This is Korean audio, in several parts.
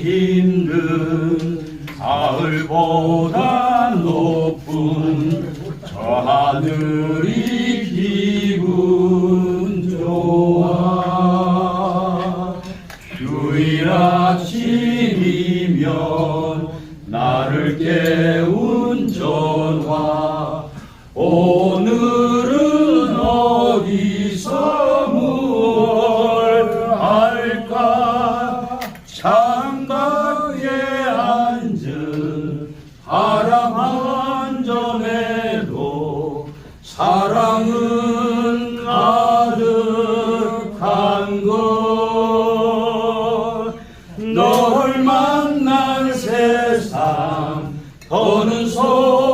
힘든 가을보다 높은 저 하늘이 기분 좋아. 휴일 아침이면 나를 깨운 전화. 오늘은 어디서 뭘 할까? 창 사랑은 가득한 것널 만난 세상 더는 소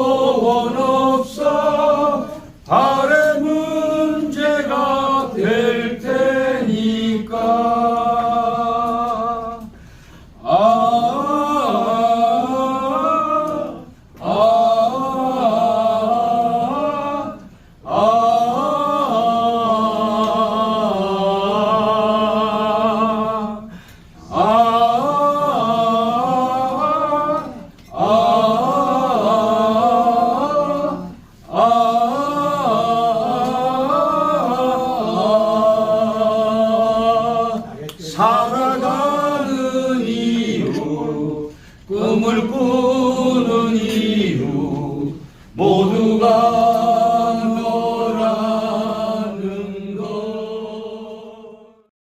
꿈을 꾸는 이유 모두가